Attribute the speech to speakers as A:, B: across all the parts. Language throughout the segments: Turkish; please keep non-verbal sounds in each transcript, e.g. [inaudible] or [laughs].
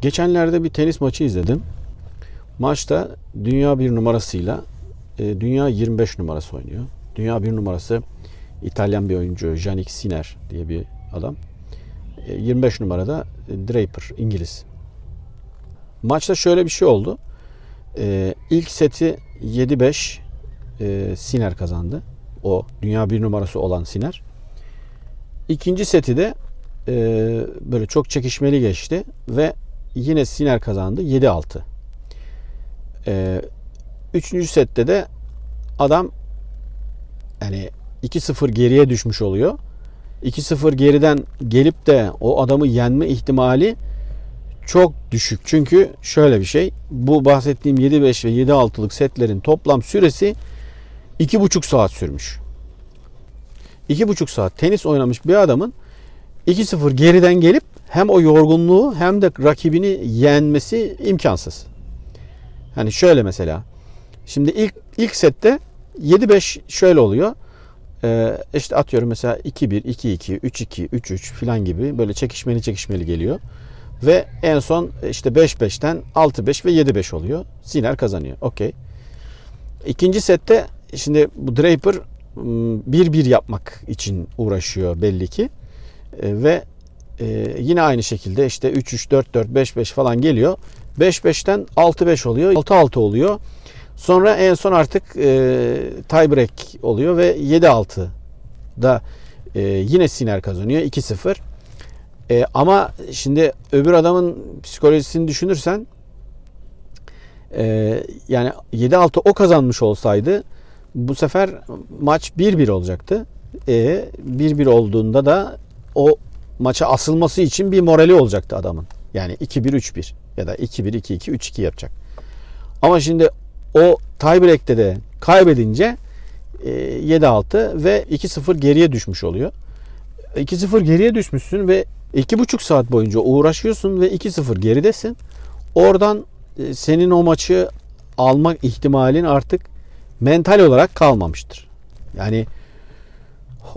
A: Geçenlerde bir tenis maçı izledim. Maçta dünya bir numarasıyla e, dünya 25 numarası oynuyor. Dünya bir numarası İtalyan bir oyuncu Jannik Sinner diye bir adam. E, 25 numarada e, Draper İngiliz. Maçta şöyle bir şey oldu. E, ilk seti 7-5 e, Sinner kazandı. O dünya bir numarası olan Sinner. İkinci seti de e, böyle çok çekişmeli geçti ve yine Sinner kazandı 7-6. E, üçüncü sette de adam yani 2-0 geriye düşmüş oluyor. 2-0 geriden gelip de o adamı yenme ihtimali çok düşük. Çünkü şöyle bir şey. Bu bahsettiğim 7-5 ve 7-6'lık setlerin toplam süresi 2,5 saat sürmüş. 2,5 saat tenis oynamış bir adamın 2-0 geriden gelip hem o yorgunluğu hem de rakibini yenmesi imkansız. Hani şöyle mesela. Şimdi ilk ilk sette 7-5 şöyle oluyor. Ee, işte atıyorum mesela 2-1, 2-2, 3-2, 3-3 falan gibi böyle çekişmeli çekişmeli geliyor. Ve en son işte 5-5'ten 6-5 ve 7-5 oluyor. Sinner kazanıyor. Okey. İkinci sette şimdi bu Draper 1-1 yapmak için uğraşıyor belli ki. E, ve e, yine aynı şekilde işte 3-3, 4-4, 5-5 falan geliyor. 5-5'ten 6-5 oluyor. 6-6 oluyor. Sonra en son artık e, tiebreak oluyor ve 7-6'da e, yine Sinner kazanıyor 2-0. E, ama şimdi öbür adamın psikolojisini düşünürsen yani 7-6 o kazanmış olsaydı bu sefer maç 1-1 olacaktı. E, 1-1 olduğunda da o maça asılması için bir morali olacaktı adamın. Yani 2-1-3-1 ya da 2-1-2-2 3-2 yapacak. Ama şimdi o tiebreak'te de kaybedince e, 7-6 ve 2-0 geriye düşmüş oluyor. 2-0 geriye düşmüşsün ve 2,5 saat boyunca uğraşıyorsun ve 2-0 geridesin. Oradan e, senin o maçı almak ihtimalin artık mental olarak kalmamıştır. Yani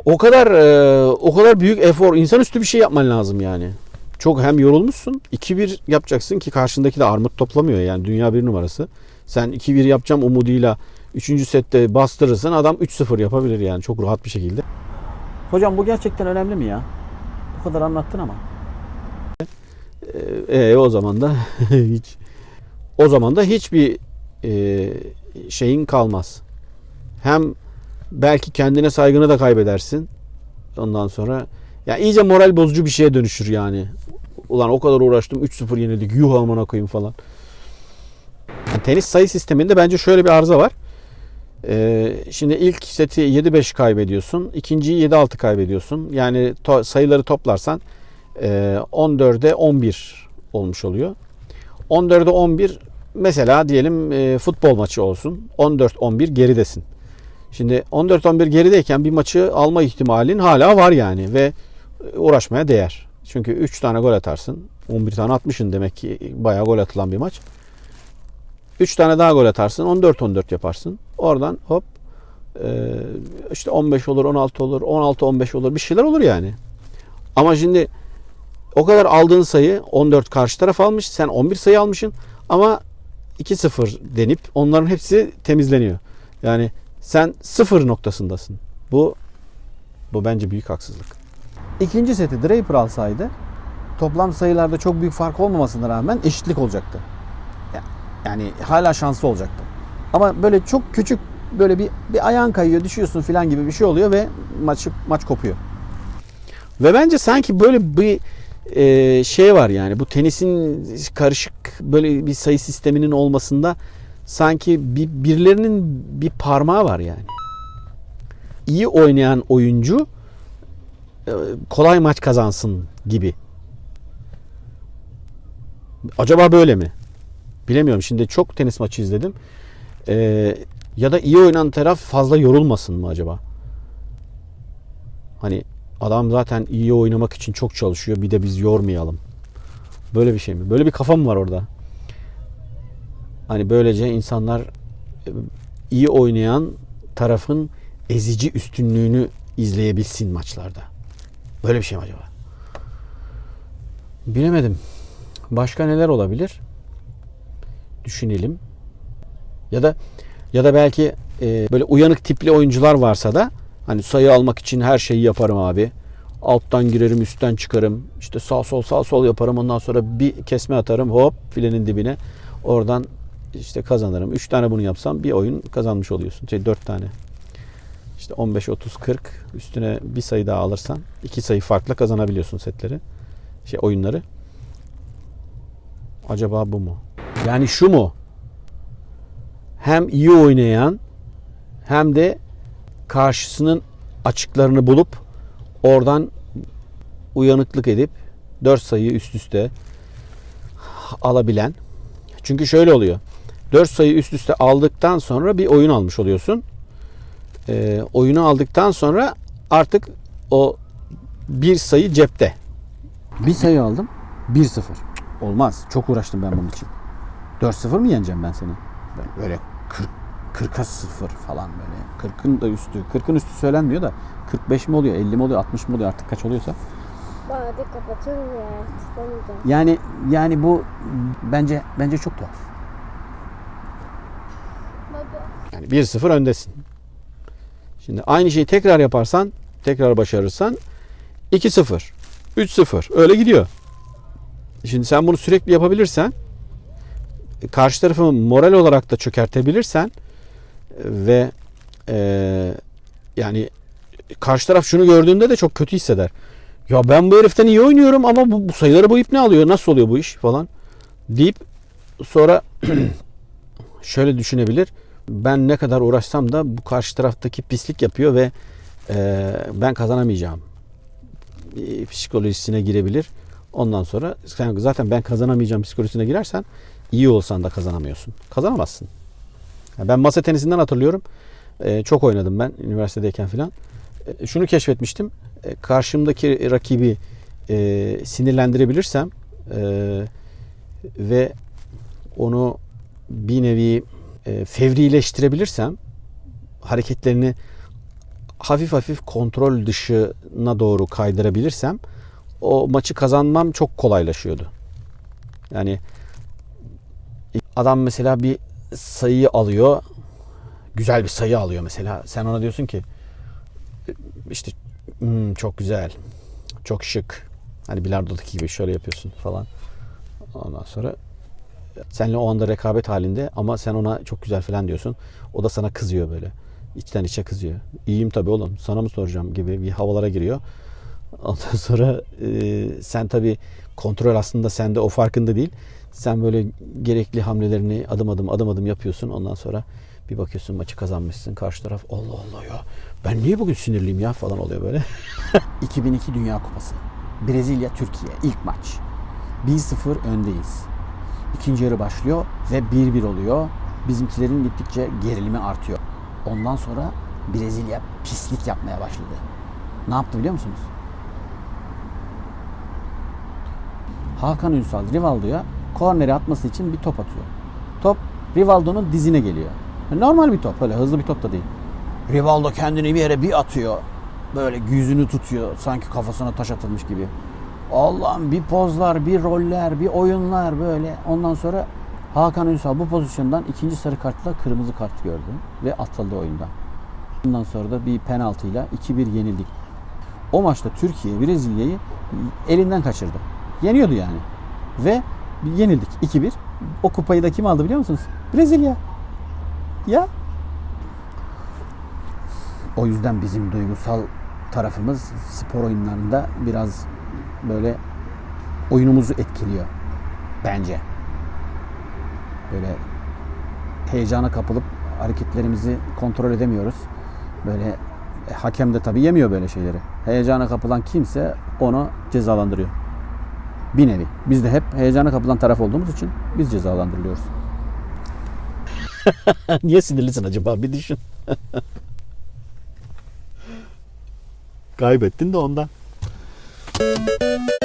A: o kadar e, o kadar büyük efor, insanüstü bir şey yapman lazım yani. Çok hem yorulmuşsun. 2-1 yapacaksın ki karşındaki de armut toplamıyor yani dünya bir numarası. Sen 2-1 yapacağım umuduyla 3. sette bastırırsan adam 3-0 yapabilir yani çok rahat bir şekilde.
B: Hocam bu gerçekten önemli mi ya? Bu kadar anlattın ama.
A: E, o zaman da [laughs] hiç o zaman da hiçbir e, şeyin kalmaz. Hem belki kendine saygını da kaybedersin. Ondan sonra ya iyice moral bozucu bir şeye dönüşür yani. Ulan o kadar uğraştım 3-0 yenildik. Yuh amına koyayım falan. Yani tenis sayı sisteminde bence şöyle bir arıza var. Ee, şimdi ilk seti 7-5 kaybediyorsun. ikinciyi 7-6 kaybediyorsun. Yani to- sayıları toplarsan e, 14'e 11 olmuş oluyor. 14'e 11 mesela diyelim e, futbol maçı olsun. 14-11 geridesin. Şimdi 14-11 gerideyken bir maçı alma ihtimalin hala var yani ve uğraşmaya değer. Çünkü 3 tane gol atarsın. 11 tane atmışsın demek ki bayağı gol atılan bir maç. 3 tane daha gol atarsın. 14-14 yaparsın. Oradan hop e, işte 15 olur, 16 olur, 16-15 olur bir şeyler olur yani. Ama şimdi o kadar aldığın sayı 14 karşı taraf almış. Sen 11 sayı almışsın ama 2-0 denip onların hepsi temizleniyor. Yani sen sıfır noktasındasın. Bu bu bence büyük haksızlık.
B: İkinci seti Draper alsaydı toplam sayılarda çok büyük fark olmamasına rağmen eşitlik olacaktı. Ya- Yani hala şansı olacaktı. Ama böyle çok küçük böyle bir, bir ayağın kayıyor düşüyorsun falan gibi bir şey oluyor ve maç maç kopuyor.
A: Ve bence sanki böyle bir e, şey var yani bu tenisin karışık böyle bir sayı sisteminin olmasında sanki bir birilerinin bir parmağı var yani. İyi oynayan oyuncu e, kolay maç kazansın gibi. Acaba böyle mi? Bilemiyorum. Şimdi çok tenis maçı izledim. E, ya da iyi oynayan taraf fazla yorulmasın mı acaba? Hani adam zaten iyi oynamak için çok çalışıyor. Bir de biz yormayalım. Böyle bir şey mi? Böyle bir kafa mı var orada? Hani böylece insanlar e, iyi oynayan tarafın ezici üstünlüğünü izleyebilsin maçlarda. Böyle bir şey mi acaba? Bilemedim. Başka neler olabilir? Düşünelim. Ya da ya da belki e, böyle uyanık tipli oyuncular varsa da hani sayı almak için her şeyi yaparım abi. Alttan girerim, üstten çıkarım. İşte sağ sol sağ sol yaparım. Ondan sonra bir kesme atarım. Hop filenin dibine. Oradan işte kazanırım. 3 tane bunu yapsam bir oyun kazanmış oluyorsun. Şey 4 tane. İşte 15 30 40 üstüne bir sayı daha alırsan iki sayı farklı kazanabiliyorsun setleri. Şey oyunları. Acaba bu mu? Yani şu mu? Hem iyi oynayan hem de karşısının açıklarını bulup oradan uyanıklık edip 4 sayı üst üste alabilen. Çünkü şöyle oluyor. 4 sayı üst üste aldıktan sonra bir oyun almış oluyorsun. Ee, oyunu aldıktan sonra artık o bir sayı cepte.
B: Bir sayı aldım. 1-0. Olmaz. Çok uğraştım ben bunun için. 4-0 mı yeneceğim ben seni? Ben böyle 40 40'a 0 falan böyle. 40'ın da üstü. 40'ın üstü söylenmiyor da 45 mi oluyor, 50 mi oluyor, 60 mı oluyor artık kaç oluyorsa.
C: Hadi kapatıyorum ya.
B: Yani yani bu bence bence çok tuhaf.
A: Yani 1-0 öndesin. Şimdi aynı şeyi tekrar yaparsan, tekrar başarırsan 2-0, 3-0 öyle gidiyor. Şimdi sen bunu sürekli yapabilirsen, karşı tarafı moral olarak da çökertebilirsen ve e, yani karşı taraf şunu gördüğünde de çok kötü hisseder. Ya ben bu heriften iyi oynuyorum ama bu, bu sayıları bu ip ne alıyor? Nasıl oluyor bu iş falan deyip sonra [clears throat] şöyle düşünebilir. Ben ne kadar uğraşsam da bu karşı taraftaki pislik yapıyor ve e, ben kazanamayacağım e, psikolojisine girebilir. Ondan sonra sen zaten ben kazanamayacağım psikolojisine girersen iyi olsan da kazanamıyorsun. Kazanamazsın. Ya Ben masa tenisinden hatırlıyorum. E, çok oynadım ben üniversitedeyken filan. E, şunu keşfetmiştim. E, karşımdaki rakibi e, sinirlendirebilirsem e, ve onu bir nevi e, fevrileştirebilirsem hareketlerini hafif hafif kontrol dışına doğru kaydırabilirsem o maçı kazanmam çok kolaylaşıyordu. Yani adam mesela bir sayıyı alıyor. Güzel bir sayı alıyor mesela. Sen ona diyorsun ki işte "Hmm, çok güzel. Çok şık. Hani bilardodaki gibi şöyle yapıyorsun falan. Ondan sonra Seninle o anda rekabet halinde ama sen ona çok güzel falan diyorsun. O da sana kızıyor böyle. İçten içe kızıyor. İyiyim tabii oğlum sana mı soracağım gibi bir havalara giriyor. Ondan sonra e, sen tabii kontrol aslında sende o farkında değil. Sen böyle gerekli hamlelerini adım adım adım adım yapıyorsun. Ondan sonra bir bakıyorsun maçı kazanmışsın. Karşı taraf Allah Allah ya ben niye bugün sinirliyim ya falan oluyor böyle. [laughs]
B: 2002 Dünya Kupası. Brezilya Türkiye ilk maç. 1-0 öndeyiz. İkinci yarı başlıyor ve 1-1 oluyor. Bizimkilerin gittikçe gerilimi artıyor. Ondan sonra Brezilya pislik yapmaya başladı. Ne yaptı biliyor musunuz? Hakan Ünsal Rivaldo'ya korneri atması için bir top atıyor. Top Rivaldo'nun dizine geliyor. Normal bir top, öyle hızlı bir top da değil. Rivaldo kendini bir yere bir atıyor. Böyle yüzünü tutuyor sanki kafasına taş atılmış gibi. Allah'ım bir pozlar, bir roller, bir oyunlar böyle. Ondan sonra Hakan Ünsal bu pozisyondan ikinci sarı kartla kırmızı kart gördü ve atıldı oyundan. Ondan sonra da bir penaltıyla 2-1 yenildik. O maçta Türkiye Brezilya'yı elinden kaçırdı. Yeniyordu yani. Ve yenildik 2-1. O kupayı da kim aldı biliyor musunuz? Brezilya. Ya. O yüzden bizim duygusal tarafımız spor oyunlarında biraz böyle oyunumuzu etkiliyor bence. Böyle heyecana kapılıp hareketlerimizi kontrol edemiyoruz. Böyle e, hakem de tabii yemiyor böyle şeyleri. Heyecana kapılan kimse onu cezalandırıyor. Bir nevi. Biz de hep heyecana kapılan taraf olduğumuz için biz cezalandırılıyoruz. [laughs]
A: niye sinirlisin acaba bir düşün. Kaybettin de ondan. Thank you.